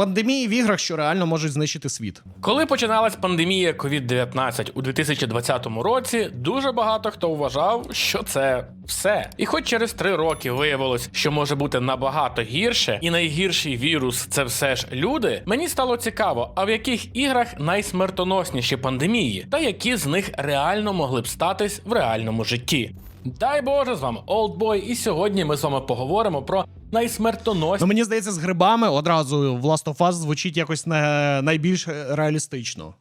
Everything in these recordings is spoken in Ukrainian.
Пандемії в іграх, що реально можуть знищити світ. Коли починалась пандемія COVID-19 у 2020 році, дуже багато хто вважав, що це все. І хоч через три роки виявилось, що може бути набагато гірше, і найгірший вірус це все ж люди. Мені стало цікаво, а в яких іграх найсмертоносніші пандемії, та які з них реально могли б статись в реальному житті. Дай Боже, з вами Олдбой, і сьогодні ми з вами поговоримо про найсмертоносніші Ну мені здається, з грибами одразу в Last of Us звучить якось не найбільш реалістично.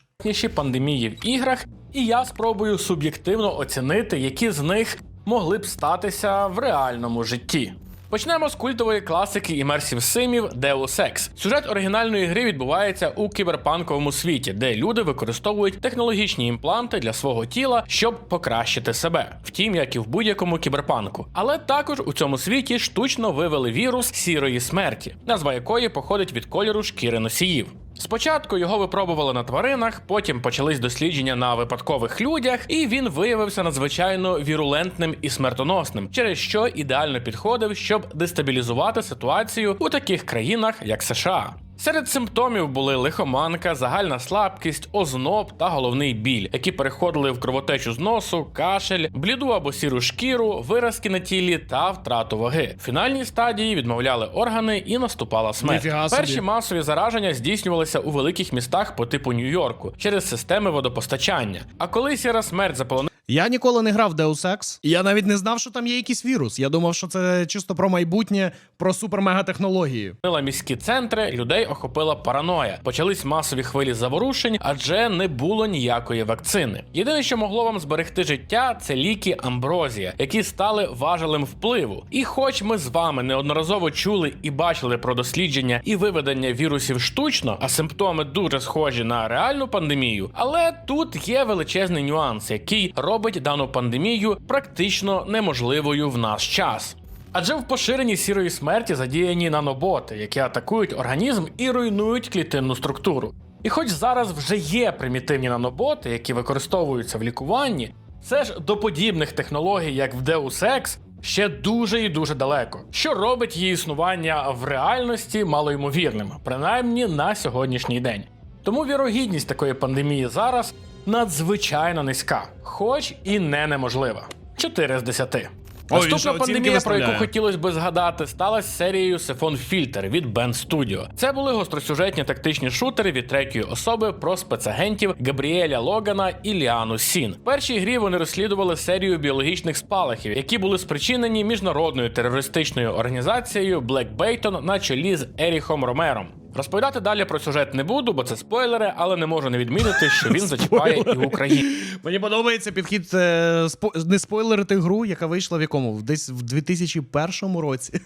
пандемії в іграх, і я спробую суб'єктивно оцінити, які з них могли б статися в реальному житті. Почнемо з культової класики імерсів симів Deus Ex. Сюжет оригінальної гри відбувається у кіберпанковому світі, де люди використовують технологічні імпланти для свого тіла, щоб покращити себе. Втім, як і в будь-якому кіберпанку. Але також у цьому світі штучно вивели вірус сірої смерті, назва якої походить від кольору шкіри носіїв. Спочатку його випробували на тваринах, потім почались дослідження на випадкових людях, і він виявився надзвичайно вірулентним і смертоносним, через що ідеально підходив, щоб дестабілізувати ситуацію у таких країнах, як США. Серед симптомів були лихоманка, загальна слабкість, озноб та головний біль, які переходили в кровотечу з носу, кашель, бліду або сіру шкіру, виразки на тілі та втрату ваги. В фінальній стадії відмовляли органи і наступала смерть. Перші масові зараження здійснювалися у великих містах по типу Нью-Йорку через системи водопостачання. А коли сіра смерть заполонила Я ніколи не грав в Deus Ex, я навіть не знав, що там є якийсь вірус. Я думав, що це чисто про майбутнє, про супермегатехнології. міські центри, людей охопила параноя. Почались масові хвилі заворушень, адже не було ніякої вакцини. Єдине, що могло вам зберегти життя, це ліки амброзія, які стали важелем впливу. І хоч ми з вами неодноразово чули і бачили про дослідження і виведення вірусів штучно, а симптоми дуже схожі на реальну пандемію, але тут є величезний нюанс, який робить дану пандемію практично неможливою в наш час. Адже в поширенні сірої смерті задіяні наноботи, які атакують організм і руйнують клітинну структуру. І хоч зараз вже є примітивні наноботи, які використовуються в лікуванні, це ж до подібних технологій, як в Deus Ex, ще дуже і дуже далеко, що робить її існування в реальності малоймовірним, принаймні на сьогоднішній день. Тому вірогідність такої пандемії зараз надзвичайно низька, хоч і не неможлива. 4 з 10. Ой, Наступна пандемія, про яку хотілося би згадати, стала серією Siphon Filter від Band Studio. Це були гостросюжетні тактичні шутери від третьої особи про спецагентів Габріеля Логана і Ліану Сін. В першій грі вони розслідували серію біологічних спалахів, які були спричинені міжнародною терористичною організацією Black Bayton на чолі з Еріхом Ромером. Розповідати далі про сюжет не буду, бо це спойлери, але не можу не відмітити, що він зачіпає і в Україні. Мені подобається підхід е, спо- не спойлерити гру, яка вийшла в якому? Десь в 2001 році.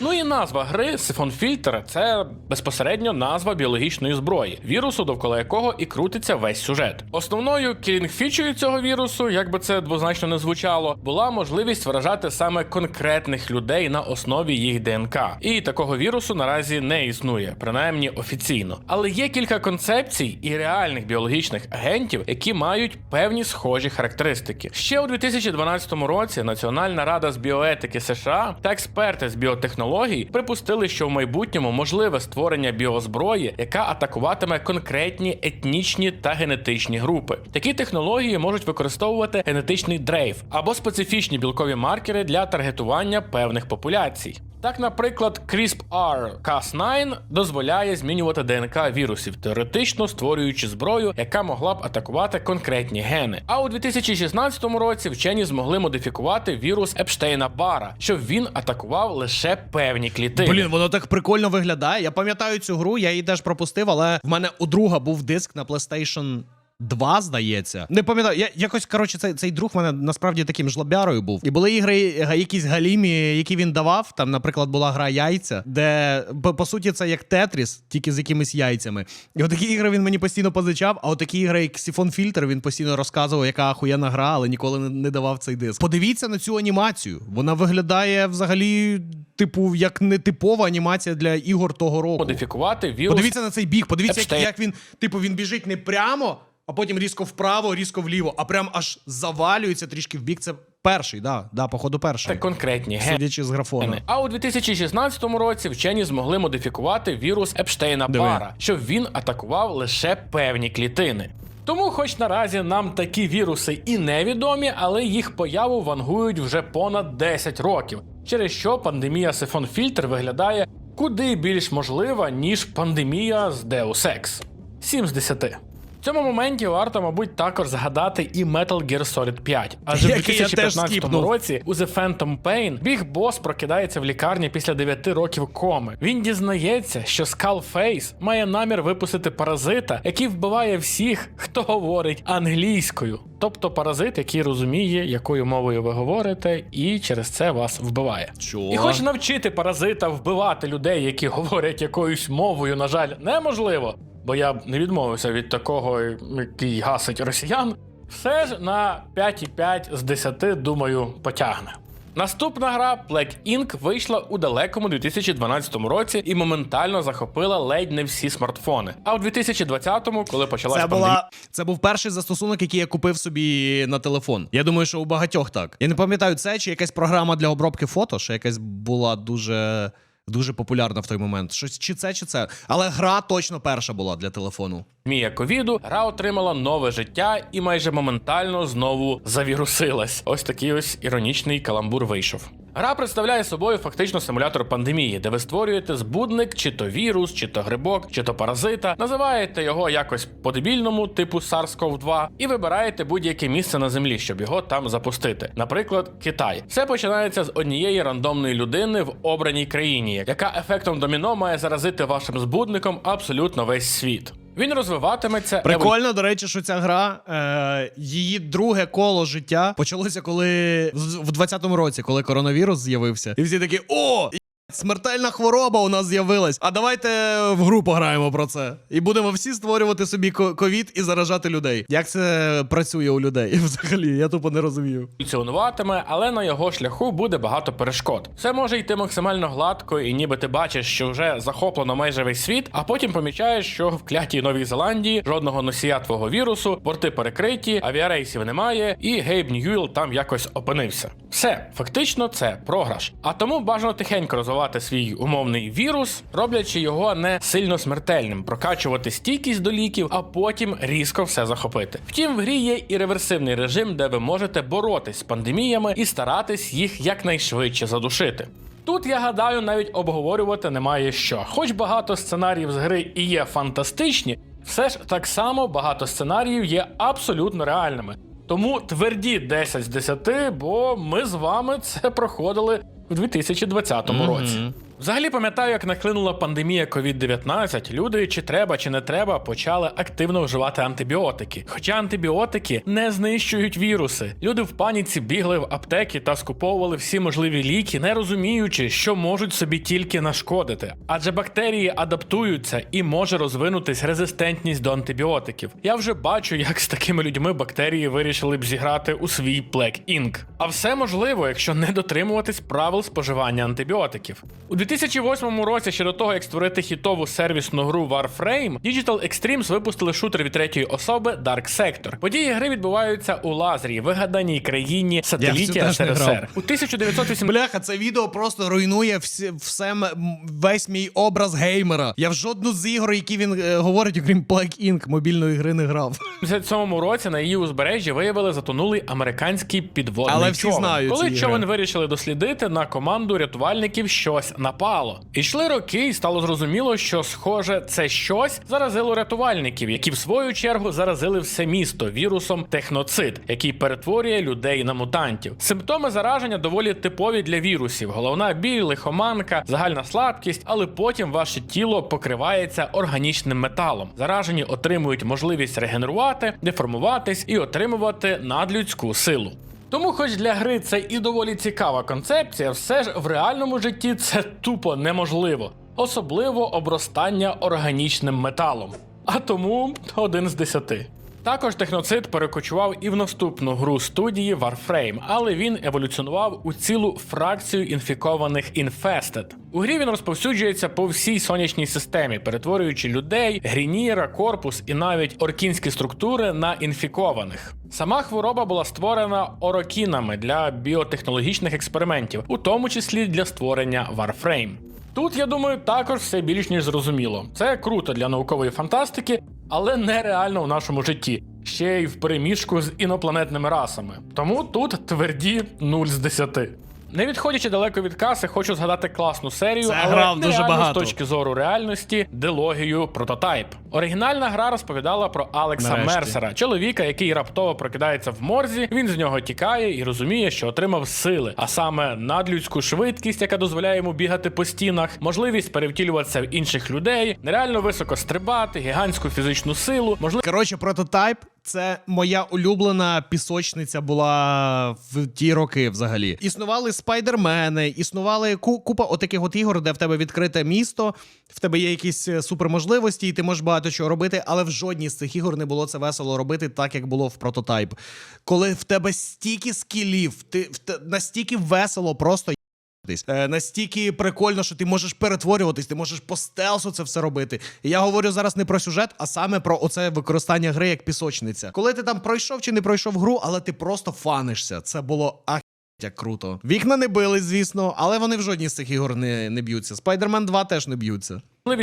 Ну і назва гри Сифон Фільтр це безпосередньо назва біологічної зброї, вірусу, довкола якого і крутиться весь сюжет. Основною кілінг-фічею цього вірусу, як би це двозначно не звучало, була можливість вражати саме конкретних людей на основі їх ДНК. І такого вірусу наразі не існує, принаймні офіційно. Але є кілька концепцій і реальних біологічних агентів, які мають певні схожі характеристики. Ще у 2012 році Національна рада з біоетики США та експерти з біотехнологій припустили, що в майбутньому можливе створення біозброї, яка атакуватиме конкретні етнічні та генетичні групи. Такі технології можуть використовувати генетичний дрейф або специфічні білкові маркери для таргетування певних популяцій. Так, наприклад, CRISPR Cas9 дозволяє змінювати ДНК вірусів, теоретично створюючи зброю, яка могла б атакувати конкретні гени. А у 2016 році вчені змогли модифікувати вірус Епштейна Бара, щоб він атакував лише певні клітини. Блін, воно так прикольно виглядає. Я пам'ятаю цю гру, я її теж пропустив, але в мене у друга був диск на PlayStation 2, здається. Не пам'ятаю. Я якось коротше, цей, цей друг в мене насправді таким жлобярою був. І були ігри, якісь галімі, які він давав. Там, наприклад, була гра яйця, де по, по суті це як Тетріс, тільки з якимись яйцями. І отакі ігри він мені постійно позичав, а отакі ігри, як Сіфон Фільтр, він постійно розказував, яка ахуєнна гра, але ніколи не, не давав цей диск. Подивіться на цю анімацію. Вона виглядає взагалі, типу, як нетипова анімація для ігор того року. модифікувати вірус Подивіться на цей біг, подивіться, як, Епштейн. як він, типу, він біжить не прямо, а потім різко вправо, різко вліво, а прям аж завалюється трішки в бік. Це перший, да, да, походу, Це перший. конкретні гени. Судячи з графону. А у 2016 році вчені змогли модифікувати вірус Епштейна. Бара, щоб він атакував лише певні клітини. Тому, хоч наразі нам такі віруси і невідомі, але їх появу вангують вже понад 10 років, через що пандемія Сифон Фільтр виглядає куди більш можлива, ніж пандемія з Deus Ex. 7 з 10. В цьому моменті варто, мабуть, також згадати і Metal Gear Solid 5. Адже в Який 2015 році у The Phantom Pain біг бос прокидається в лікарні після 9 років коми. Він дізнається, що Skullface має намір випустити паразита, який вбиває всіх, хто говорить англійською. Тобто паразит, який розуміє, якою мовою ви говорите, і через це вас вбиває. Чого? І хоч навчити паразита вбивати людей, які говорять якоюсь мовою, на жаль, неможливо, бо я б не відмовився від такого, який гасить росіян, все ж на 5,5 з 10, думаю, потягне. Наступна гра Black Ink вийшла у далекому 2012 році і моментально захопила ледь не всі смартфони. А у 2020-му, коли почалася Це, пандемія, це був перший застосунок, який я купив собі на телефон. Я думаю, що у багатьох так. Я не пам'ятаю, це чи якась програма для обробки фото, що якась була дуже, дуже популярна в той момент. Щось чи це, чи це. Але гра точно перша була для телефону. Мія ковіду, гра отримала нове життя і майже моментально знову завірусилась. Ось такий ось іронічний каламбур вийшов. Гра представляє собою фактично симулятор пандемії, де ви створюєте збудник, чи то вірус, чи то грибок, чи то паразита, називаєте його якось по-дебільному, типу SARS-CoV-2, і вибираєте будь-яке місце на землі, щоб його там запустити. Наприклад, Китай. Все починається з однієї рандомної людини в обраній країні, яка ефектом доміно має заразити вашим збудником абсолютно весь світ. Він розвиватиметься Прикольно, до речі, що ця гра, е, її друге коло життя почалося, коли в в 20-му році, коли коронавірус з'явився. І всі такі: о! Смертельна хвороба у нас з'явилась. А давайте в гру пограємо про це. І будемо всі створювати собі ковід і заражати людей. Як це працює у людей? Взагалі, я тупо не розумію. функціонуватиме, але на його шляху буде багато перешкод. Все може йти максимально гладко, і ніби ти бачиш, що вже захоплено майже весь світ, а потім помічаєш, що в клятій Новій Зеландії жодного носія твого вірусу, порти перекриті, авіарейсів немає, і Гейб Ньюіл там якось опинився. Все, фактично, це програш. А тому бажано тихенько розвивати свій умовний вірус, роблячи його не сильно смертельним, прокачувати стійкість до ліків, а потім різко все захопити. Втім, в грі є і реверсивний режим, де ви можете боротись з пандеміями і старатись їх якнайшвидше задушити. Тут я гадаю, навіть обговорювати немає що. Хоч багато сценаріїв з гри і є фантастичні, все ж так само багато сценаріїв є абсолютно реальними. Тому тверді 10 з 10, бо ми з вами це проходили в 2020 році. Взагалі пам'ятаю, як наклинула пандемія COVID-19, люди чи треба, чи не треба почали активно вживати антибіотики. Хоча антибіотики не знищують віруси. Люди в паніці бігли в аптеки та скуповували всі можливі ліки, не розуміючи, що можуть собі тільки нашкодити. Адже бактерії адаптуються і може розвинутись резистентність до антибіотиків. Я вже бачу, як з такими людьми бактерії вирішили б зіграти у свій Black Ink. А все можливо, якщо не дотримуватись правил споживання антибіотиків. У 2008 році, ще до того, як створити хітову сервісну гру Warframe, Digital Extremes випустили шутер від третьої особи Dark Sector. Події гри відбуваються у Лазрі, вигаданій країні сателіті СРСР. У 1980 Бляха, це відео просто руйнує всі, все весь мій образ геймера. Я в жодну з ігор, які він е, говорить, окрім Black Ink, мобільної гри не грав. 1957 році на її узбережжі виявили затонулий американський підводний Але всі човен. знають Коли човен вирішили дослідити, на команду рятувальників щось напало. Ішли роки, і стало зрозуміло, що схоже, це щось заразило рятувальників, які в свою чергу заразили все місто вірусом техноцит, який перетворює людей на мутантів. Симптоми зараження доволі типові для вірусів: головна біль, лихоманка, загальна слабкість, але потім ваше тіло покривається органічним металом. Заражені отримують можливість регенерувати, деформуватись і отримувати надлюдську силу. Тому, хоч для гри це і доволі цікава концепція, все ж в реальному житті це тупо неможливо, особливо обростання органічним металом. А тому один з десяти. Також техноцид перекочував і в наступну гру студії Warframe, але він еволюціонував у цілу фракцію інфікованих Infested. У грі він розповсюджується по всій сонячній системі, перетворюючи людей, грініра, корпус і навіть оркінські структури на інфікованих. Сама хвороба була створена орокінами для біотехнологічних експериментів, у тому числі для створення Warframe. Тут, я думаю, також все більш ніж зрозуміло. Це круто для наукової фантастики, але нереально в нашому житті, ще й в переміжку з інопланетними расами. Тому тут тверді 0 з 10. Не відходячи далеко від каси, хочу згадати класну серію, Це але грав дуже багато. з точки зору реальності, дилогію прототайп. Оригінальна гра розповідала про Алекса Нарешті. Мерсера, чоловіка, який раптово прокидається в морзі. Він з нього тікає і розуміє, що отримав сили, а саме надлюдську швидкість, яка дозволяє йому бігати по стінах, можливість перевтілюватися в інших людей, нереально високо стрибати, гігантську фізичну силу, можливість Коротше, прототайп це моя улюблена пісочниця була в ті роки взагалі. Існували спайдермени, існували ку- купа отаких от ігор, де в тебе відкрите місто, в тебе є якісь е, суперможливості, і ти можеш багато чого робити, але в жодній з цих ігор не було це весело робити, так як було в прототайп. Коли в тебе стільки скілів, ти в те- настільки весело просто. Е, настільки прикольно, що ти можеш перетворюватись, ти можеш по стелсу це все робити. І я говорю зараз не про сюжет, а саме про оце використання гри як пісочниця. Коли ти там пройшов чи не пройшов гру, але ти просто фанишся. Це було ах. Як круто. Вікна не били, звісно, але вони в жодній з цих ігор не, не б'ються. Spider-Man 2 теж не б'ються.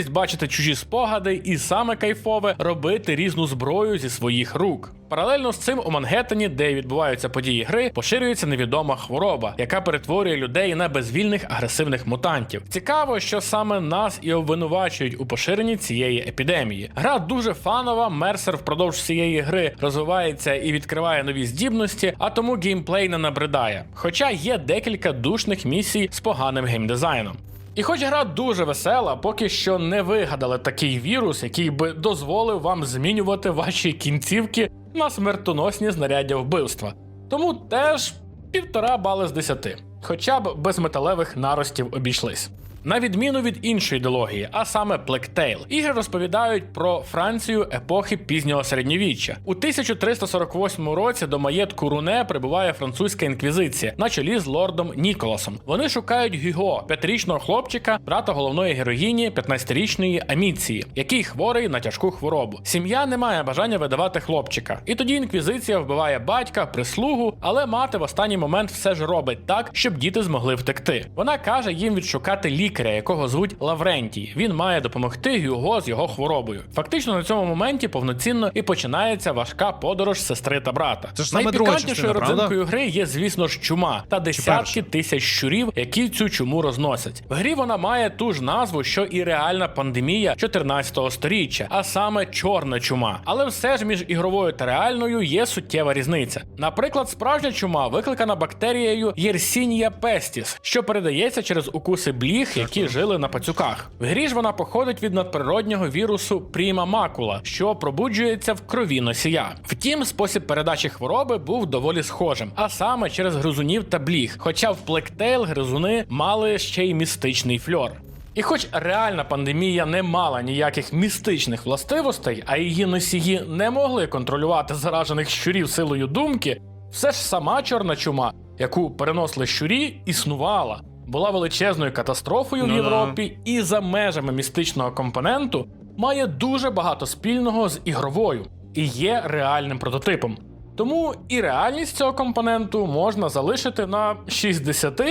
Бачити чужі спогади, і саме кайфове робити різну зброю зі своїх рук. Паралельно з цим у Мангеттені, де відбуваються події гри, поширюється невідома хвороба, яка перетворює людей на безвільних агресивних мутантів. Цікаво, що саме нас і обвинувачують у поширенні цієї епідемії. Гра дуже фанова. Мерсер впродовж всієї гри розвивається і відкриває нові здібності, а тому геймплей не набридає. Хоча є декілька душних місій з поганим геймдизайном. І хоч гра дуже весела, поки що не вигадали такий вірус, який би дозволив вам змінювати ваші кінцівки на смертоносні знаряддя вбивства. Тому теж півтора бали з десяти, хоча б без металевих наростів обійшлись. На відміну від іншої ідеології, а саме Tail, ігри розповідають про Францію епохи пізнього середньовіччя. У 1348 році до маєтку Руне прибуває французька інквізиція на чолі з лордом Ніколасом. Вони шукають Гюго, п'ятирічного хлопчика, брата головної героїні, 15-річної Аміції, який хворий на тяжку хворобу. Сім'я не має бажання видавати хлопчика. І тоді інквізиція вбиває батька, прислугу, але мати в останній момент все ж робить так, щоб діти змогли втекти. Вона каже їм відшукати лікаря, якого звуть Лаврентій. Він має допомогти Гюго з його хворобою. Фактично на цьому моменті повноцінно і починається важка подорож сестри та брата. Це ж саме Найпікантнішою родзинкою гри є, звісно ж, чума та десятки тисяч щурів, які цю чуму розносять. В грі вона має ту ж назву, що і реальна пандемія 14-го сторіччя, а саме чорна чума. Але все ж між ігровою та реальною є суттєва різниця. Наприклад, справжня чума викликана бактерією Yersinia pestis, що передається через укуси бліг, які жили на пацюках. В грі ж вона походить від надприроднього вірусу Prima Macula, що пробуджується в крові носія. Втім, спосіб передачі хвороби був доволі схожим, а саме через гризунів та бліг. Хоча в Blacktail гризуни мали ще й містичний фльор. І хоч реальна пандемія не мала ніяких містичних властивостей, а її носії не могли контролювати заражених щурів силою думки, все ж сама чорна чума, яку переносили щурі, існувала, була величезною катастрофою в Ну да. Європі і за межами містичного компоненту має дуже багато спільного з ігровою і є реальним прототипом. Тому і реальність цього компоненту можна залишити на 6 з 10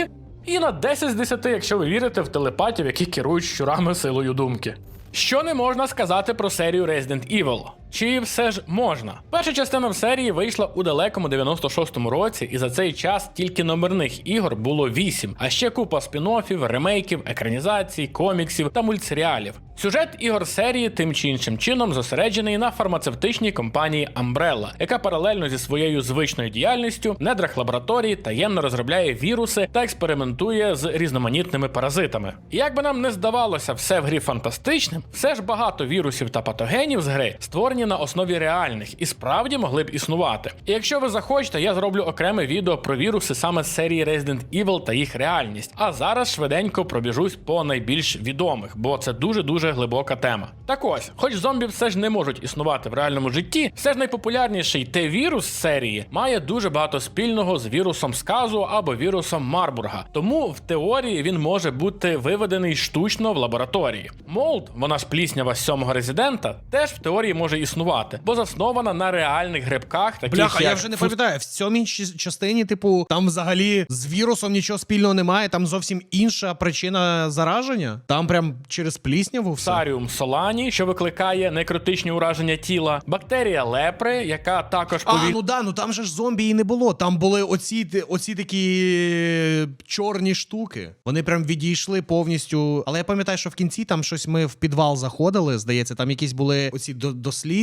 і на 10 з 10, якщо ви вірите в телепатів, які керують щурами силою думки. Що не можна сказати про серію Resident Evil? Чи все ж можна? Перша частина в серії вийшла у далекому 96-му році, і за цей час тільки номерних ігор було 8, а ще купа спін-оффів, ремейків, екранізацій, коміксів та мультсеріалів. Сюжет ігор серії тим чи іншим чином зосереджений на фармацевтичній компанії Umbrella, яка паралельно зі своєю звичною діяльністю в недрах лабораторії таємно розробляє віруси та експериментує з різноманітними паразитами. І як би нам не здавалося все в грі фантастичним. Все ж багато вірусів та патогенів з гри створені на основі реальних і справді могли б існувати. І якщо ви захочете, я зроблю окреме відео про віруси саме з серії Resident Evil та їх реальність. А зараз швиденько пробіжусь по найбільш відомих, бо це дуже дуже глибока тема. Так ось, хоч зомбі все ж не можуть існувати в реальному житті, все ж найпопулярніший Т-вірус з серії має дуже багато спільного з вірусом сказу або вірусом Марбурга. Тому в теорії він може бути виведений штучно в лабораторії. Молд, вона ж пліснява з сьомого резидента, теж в теорії може існувати, бо заснована на реальних грибках, таких Бляха, я вже не пам'ятаю. В цьомій частині, типу, там взагалі з вірусом нічого спільного немає, там зовсім інша причина зараження. Там прям через плісняву все. Саріум солані, що викликає некротичні ураження тіла, бактерія лепри, яка також А, ну да, ну там же ж зомбі і не було. Там були оці, оці такі чорні штуки. Вони прям відійшли повністю. Але я пам'ятаю, що в кінці там щось ми в підвал заходили. Здається, там якісь були оці до-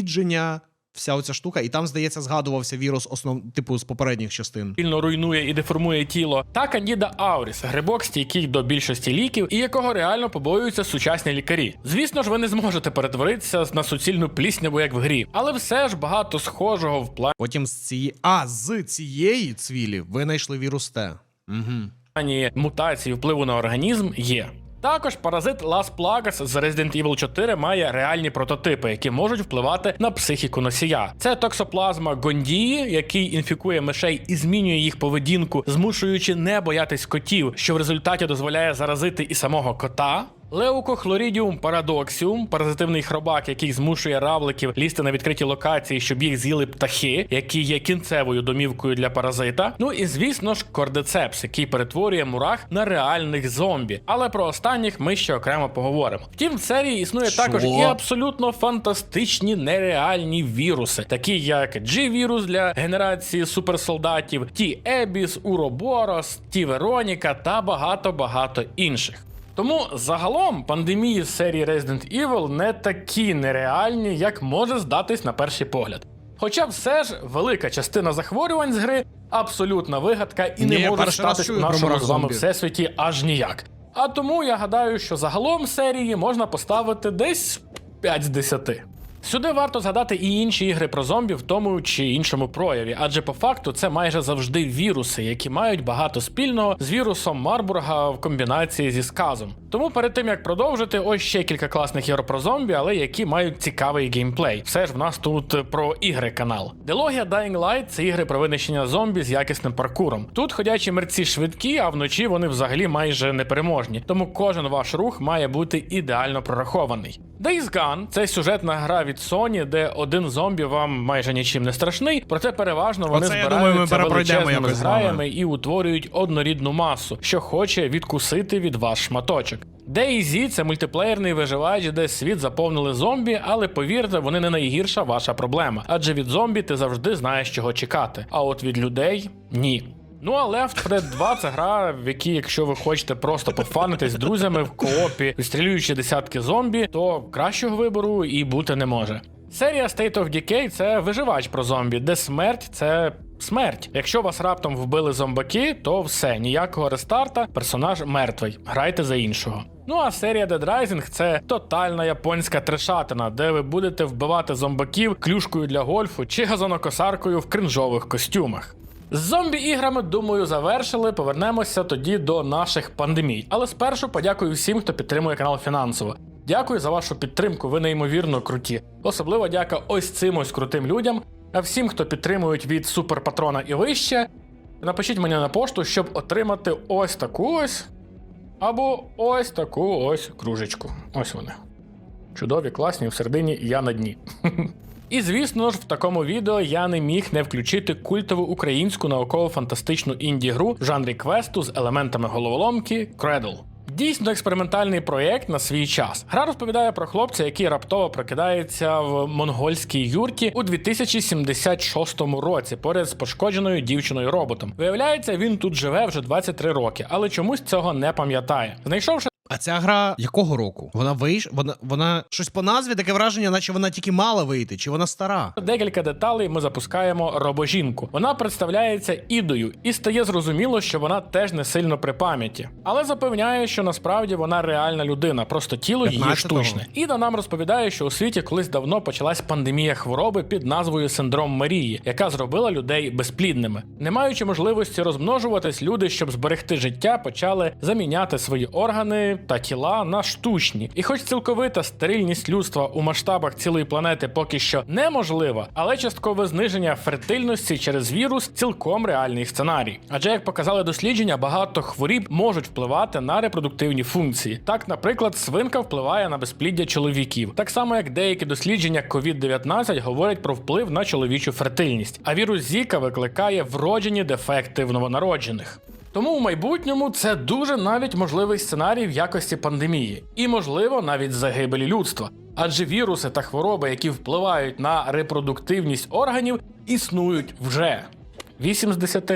дослідження, вся оця штука, і там, здається, згадувався вірус основ, типу, з попередніх частин. Сильно руйнує і деформує тіло, та Candida auris, грибок стійкий до більшості ліків, і якого реально побоюються сучасні лікарі. Звісно ж, ви не зможете перетворитися на суцільну плісняву, як в грі, але все ж багато схожого в плані. Потім з цієї. А, з цієї цвілі ви знайшли вірус Т. Угу. плані мутації впливу на організм є. Також паразит Las Plagas з Resident Evil 4 має реальні прототипи, які можуть впливати на психіку носія. Це токсоплазма Гондії, який інфікує мишей і змінює їх поведінку, змушуючи не боятись котів, що в результаті дозволяє заразити і самого кота. Леукохлорідіум парадоксіум, паразитивний хробак, який змушує равликів лізти на відкриті локації, щоб їх з'їли птахи, які є кінцевою домівкою для паразита. Ну і звісно ж, кордицепс, який перетворює мурах на реальних зомбі. Але про останніх ми ще окремо поговоримо. Втім, в серії існує Що? також і абсолютно фантастичні нереальні віруси, такі як G-вірус для генерації суперсолдатів, Ті Ебіс, Уроборос, Ті Вероніка та багато багато інших. Тому загалом пандемії з серії Resident Evil не такі нереальні, як може здатись на перший погляд. Хоча все ж велика частина захворювань з гри абсолютна вигадка і не, не може статись у нашому з вами всесвіті аж ніяк. А тому я гадаю, що загалом серії можна поставити десь 5 з 10. Сюди варто згадати і інші ігри про зомбі в тому чи іншому прояві, адже по факту це майже завжди віруси, які мають багато спільного з вірусом Марбурга в комбінації зі сказом. Тому перед тим як продовжити, ось ще кілька класних ігор про зомбі, але які мають цікавий геймплей. Все ж в нас тут про ігри канал. Дилогія Dying Light це ігри про винищення зомбі з якісним паркуром. Тут ходячі мерці швидкі, а вночі вони взагалі майже непереможні. Тому кожен ваш рух має бути ідеально прорахований. Days Gone – це сюжетна гра від Sony, де один зомбі вам майже нічим не страшний, проте переважно вони Оце, я думаю, ми збираються величезними зграями і утворюють однорідну масу, що хоче відкусити від вас шматочок. DayZ – це мультиплеєрний виживач, де світ заповнили зомбі, але повірте, вони не найгірша ваша проблема. Адже від зомбі ти завжди знаєш, чого чекати. А от від людей ні. Ну а Left 4 Dead 2 це гра, в якій, якщо ви хочете просто пофанитись з друзями в коопі, відстрілюючи десятки зомбі, то кращого вибору і бути не може. Серія State of Decay це виживач про зомбі, де смерть це смерть. Якщо вас раптом вбили зомбаки, то все, ніякого рестарта, персонаж мертвий. Грайте за іншого. Ну а серія Dead Rising це тотальна японська трешатина, де ви будете вбивати зомбаків клюшкою для гольфу чи газонокосаркою в кринжових костюмах. З зомбі-іграми, думаю, завершили. Повернемося тоді до наших пандемій. Але спершу подякую всім, хто підтримує канал фінансово. Дякую за вашу підтримку, ви неймовірно круті. Особливо дяка ось цим ось крутим людям, а всім, хто підтримують від суперпатрона і вище. Напишіть мені на пошту, щоб отримати ось таку ось. Або ось таку ось кружечку. Ось вони. Чудові, класні, в середині я на дні. І звісно ж, в такому відео я не міг не включити культову українську науково-фантастичну інді-гру в жанрі квесту з елементами головоломки Cradle. Дійсно експериментальний проєкт на свій час. Гра розповідає про хлопця, який раптово прокидається в монгольській юрті у 2076 році поряд з пошкодженою дівчиною роботом. Виявляється, він тут живе вже 23 роки, але чомусь цього не пам'ятає. Знайшовши А ця гра якого року? Вона вийш... вона, вона щось по назві таке враження, наче вона тільки мала вийти, чи вона стара? Декілька деталей ми запускаємо робожінку. Вона представляється ідою, і стає зрозуміло, що вона теж не сильно при пам'яті. Але запевняє, що насправді вона реальна людина, просто тіло її 15-го. штучне. Іда нам розповідає, що у світі колись давно почалась пандемія хвороби під назвою синдром Марії, яка зробила людей безплідними. Не маючи можливості розмножуватись, люди, щоб зберегти життя, почали заміняти свої органи та тіла на штучні. І хоч цілковита стерильність людства у масштабах цілої планети поки що неможлива, але часткове зниження фертильності через вірус цілком реальний сценарій. Адже як показали дослідження, багато хворіб можуть впливати на репродуктивні функції. Так, наприклад, свинка впливає на безпліддя чоловіків, так само як деякі дослідження COVID-19 говорять про вплив на чоловічу фертильність. А вірус Зіка викликає вроджені дефекти в новонароджених. Тому в майбутньому це дуже навіть можливий сценарій в якості пандемії, і можливо навіть загибелі людства. Адже віруси та хвороби, які впливають на репродуктивність органів, існують вже 8 з 10.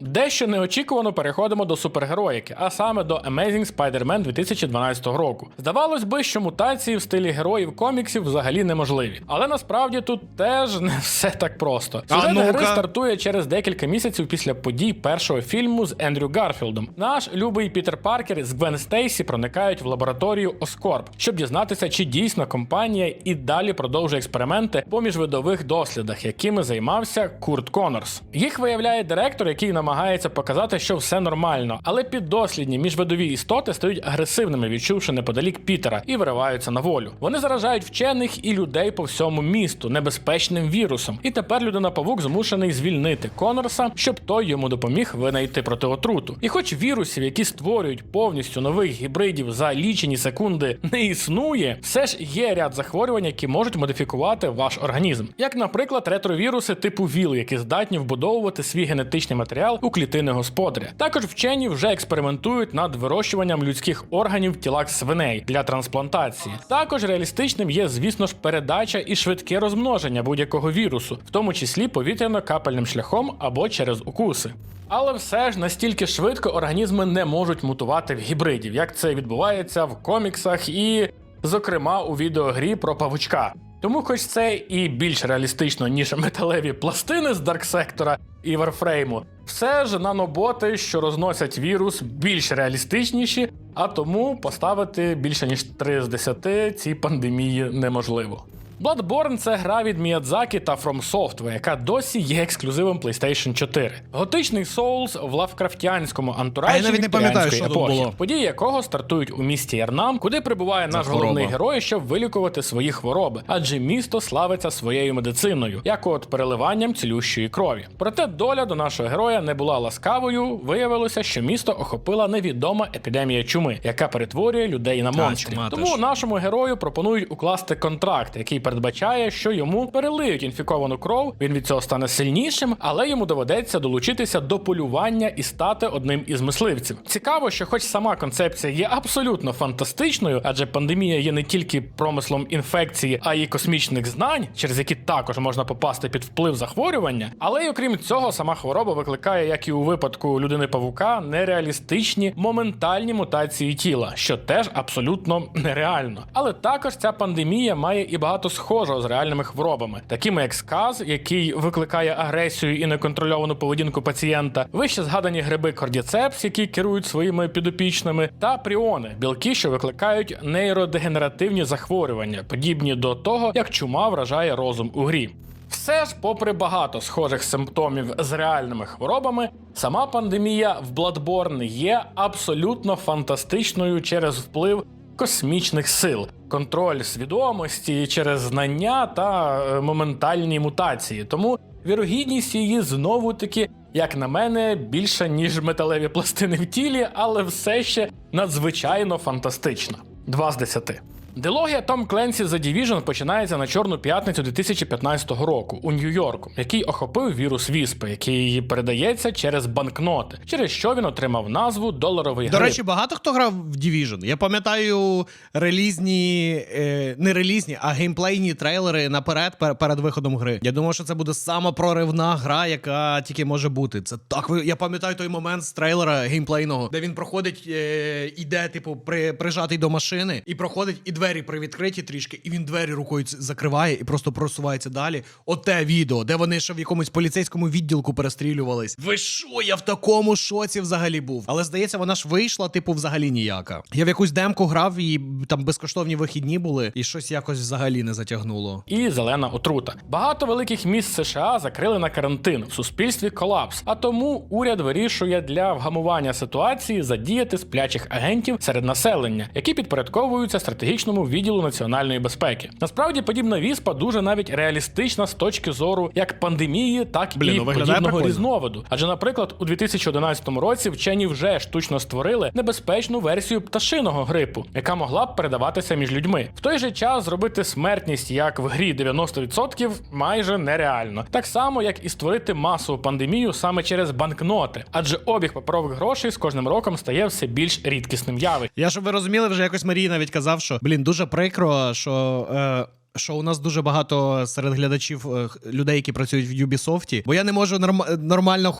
Дещо неочікувано переходимо до супергероїки, а саме до Amazing Spider-Man 2012 року. Здавалось би, що мутації в стилі героїв коміксів взагалі неможливі. Але насправді тут теж не все так просто. Сюжет гри стартує через декілька місяців після подій першого фільму з Ендрю Гарфілдом. Наш любий Пітер Паркер з Гвен Стейсі проникають в лабораторію Оскорб, щоб дізнатися, чи дійсно компанія і далі продовжує експерименти по міжвидових дослідах, якими займався Курт Конорс. Їх виявляє директор, який намагається показати, що все нормально, але піддослідні міжвидові істоти стають агресивними, відчувши неподалік Пітера, і вириваються на волю. Вони заражають вчених і людей по всьому місту небезпечним вірусом. І тепер людина павук змушений звільнити Конорса, щоб той йому допоміг винайти протиотруту. І хоч вірусів, які створюють повністю нових гібридів за лічені секунди, не існує, все ж є ряд захворювань, які можуть модифікувати ваш організм, як, наприклад, ретровіруси типу ВІЛ, які здатні вбудовувати свій генетичний матеріал у клітини господаря. Також вчені вже експериментують над вирощуванням людських органів в тілах свиней для трансплантації. Також реалістичним є, звісно ж, передача і швидке розмноження будь-якого вірусу, в тому числі повітряно-капельним шляхом або через укуси. Але все ж настільки швидко організми не можуть мутувати в гібридів, як це відбувається в коміксах і, зокрема, у відеогрі про павучка. Тому, хоч це і більш реалістично, ніж металеві пластини з Дарксектора і Варфрейму, все ж наноботи, що розносять вірус, більш реалістичніші, а тому поставити більше ніж 3 з 10 цій пандемії неможливо. Bloodborne – це гра від Miyazaki та From Software, яка досі є ексклюзивом PlayStation 4. Готичний Souls в лавкрафтянському антуражі А я навіть не пам'ятаю, що епохи, було. події якого стартують у місті Ярнам, куди прибуває наш хвороба. головний герой, щоб вилікувати свої хвороби, адже місто славиться своєю медициною, як от переливанням цілющої крові. Проте доля до нашого героя не була ласкавою. Виявилося, що місто охопила невідома епідемія чуми, яка перетворює людей на монстрів. Тому нашому герою пропонують укласти контракт, який передбачає, що йому перелиють інфіковану кров. Він від цього стане сильнішим, але йому доведеться долучитися до полювання і стати одним із мисливців. Цікаво, що, хоч сама концепція є абсолютно фантастичною, адже пандемія є не тільки промислом інфекції, а й космічних знань, через які також можна попасти під вплив захворювання. Але й окрім цього, сама хвороба викликає, як і у випадку людини павука, нереалістичні моментальні мутації тіла, що теж абсолютно нереально. Але також ця пандемія має і багато схожого з реальними хворобами, такими як сказ, який викликає агресію і неконтрольовану поведінку пацієнта, вище згадані гриби кордіцепс, які керують своїми підопічними, та пріони білки, що викликають нейродегенеративні захворювання, подібні до того, як чума вражає розум у грі. Все ж, попри багато схожих симптомів з реальними хворобами, сама пандемія в Bloodborne є абсолютно фантастичною через вплив космічних сил, контроль свідомості через знання та е, моментальні мутації. Тому вірогідність її знову таки, як на мене, більша ніж металеві пластини в тілі, але все ще надзвичайно фантастична. Два з 10. Дилогія Том Кленсі The Division починається на Чорну п'ятницю 2015 року у Нью-Йорку, який охопив вірус віспи, який передається через банкноти, через що він отримав назву доларовий До гриб. речі, багато хто грав в Division. Я пам'ятаю релізні, е, не релізні, а геймплейні трейлери наперед пер- перед виходом гри. Я думав, що це буде сама проривна гра, яка тільки може бути. Це так. ви- Я пам'ятаю той момент з трейлера геймплейного, де він проходить, е, іде, типу, при, прижатий до машини, і проходить, і двері привідкриті трішки, і він двері рукою закриває і просто просувається далі. Оте відео, де вони ще в якомусь поліцейському відділку перестрілювались. Ви що? Я в такому шоці взагалі був. Але здається, вона ж вийшла, типу, взагалі ніяка. Я в якусь демку грав, і там безкоштовні вихідні були, і щось якось взагалі не затягнуло. і зелена отрута. Багато великих міст США закрили на карантин в суспільстві колапс. А тому уряд вирішує для вгамування ситуації задіяти сплячих агентів серед населення, які підпорядковуються стратегічному відділу національної безпеки. Насправді подібна віспа дуже навіть реалістична з точки зору як пандемії, так Блін, і ну, подібного прикольно. різновиду. Адже, наприклад, у 2011 році вчені вже штучно створили небезпечну версію пташиного грипу, яка могла б передаватися між людьми. В той же час зробити смертність як в грі 90% майже нереально. Так само, як і створити масову пандемію саме через банкноти, адже обіг паперових грошей з кожним роком стає все більш рідкісним явищем. Я щоб ви розуміли, вже якось Марії навіть казав, що блін, дуже прикро, що. Е... Що у нас дуже багато серед глядачів е, людей, які працюють в Юбісофті, бо я не можу норм... нормально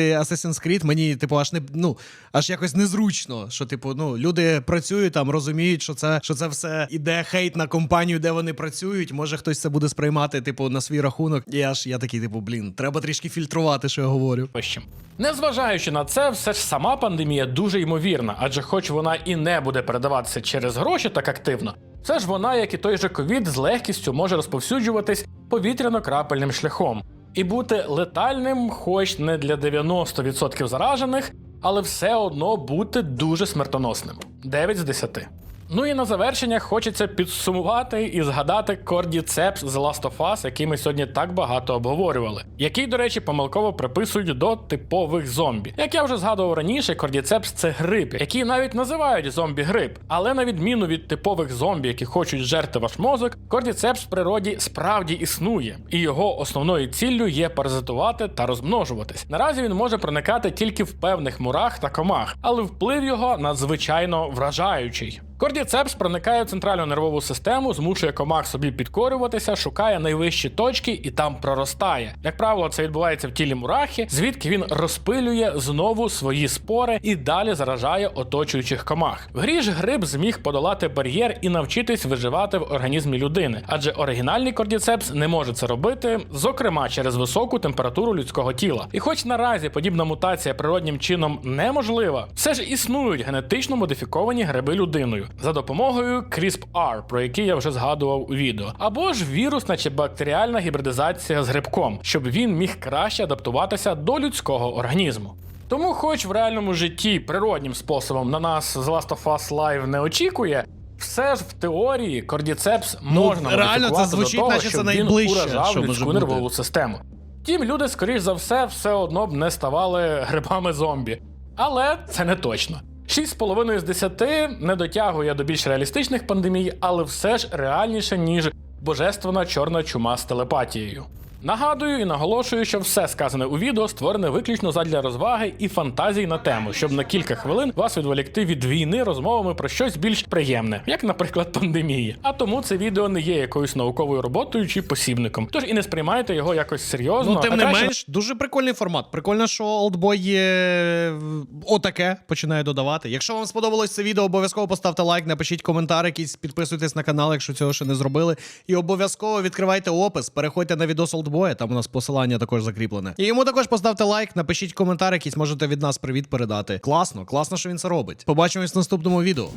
Assassin's Creed, мені, типу, аж не ну аж якось незручно. Що, типу, ну люди працюють там, розуміють, що це що це все іде хейт на компанію, де вони працюють. Може хтось це буде сприймати, типу, на свій рахунок. І аж я такий, типу, блін, треба трішки фільтрувати, що я говорю. Незважаючи на це, все ж сама пандемія дуже ймовірна, адже хоч вона і не буде передаватися через гроші так активно, все ж вона, як і той же ковід, з легкістю може розповсюджуватись повітряно-крапельним шляхом і бути летальним, хоч не для 90% заражених, але все одно бути дуже смертоносним. 9 з 10. Ну і на завершення хочеться підсумувати і згадати Cordyceps з Last of Us, який ми сьогодні так багато обговорювали, який, до речі, помилково приписують до типових зомбі. Як я вже згадував раніше, Cordyceps – це грип, який навіть називають зомбі-грип. Але на відміну від типових зомбі, які хочуть жерти ваш мозок, Cordyceps в природі справді існує, і його основною ціллю є паразитувати та розмножуватись. Наразі він може проникати тільки в певних мурах та комах, але вплив його надзвичайно вражаючий. Кордіцепс проникає в центральну нервову систему, змушує комах собі підкорюватися, шукає найвищі точки і там проростає. Як правило, це відбувається в тілі мурахи, звідки він розпилює знову свої спори і далі заражає оточуючих комах. В грі ж гриб зміг подолати бар'єр і навчитись виживати в організмі людини, адже оригінальний кордіцепс не може це робити, зокрема через високу температуру людського тіла. І хоч наразі подібна мутація природнім чином неможлива, все ж існують генетично модифіковані гриби людиною за допомогою CRISPR, про який я вже згадував у відео, або ж вірусна чи бактеріальна гібридизація з грибком, щоб він міг краще адаптуватися до людського організму. Тому, хоч в реальному житті природнім способом на нас з Last of Us Live не очікує. Все ж в теорії кордіцепс можна Ну, реально, це звучить, до того, наче це щоб найближче, він уражав що людську бути. нервову систему. Втім, люди, скоріш за все, все одно б не ставали грибами зомбі. Але це не точно. 6,5 з 10 не дотягує до більш реалістичних пандемій, але все ж реальніше, ніж божественна чорна чума з телепатією. Нагадую і наголошую, що все сказане у відео створене виключно задля розваги і фантазій на тему, щоб на кілька хвилин вас відволікти від війни розмовами про щось більш приємне, як, наприклад, пандемії. А тому це відео не є якоюсь науковою роботою чи посібником. Тож і не сприймайте його якось серйозно. Ну, тим а не краще менш, дуже прикольний формат. Прикольно, що Oldboy є отаке починає додавати. Якщо вам сподобалось це відео, обов'язково поставте лайк, напишіть коментар якийсь, підписуйтесь на канал, якщо цього ще не зробили. І обов'язково відкривайте опис, переходьте на відос Oldboy, там у нас посилання також закріплене. І йому також поставте лайк, напишіть коментар, якийсь можете від нас привіт передати. Класно, класно, що він це робить. Побачимось в наступному відео.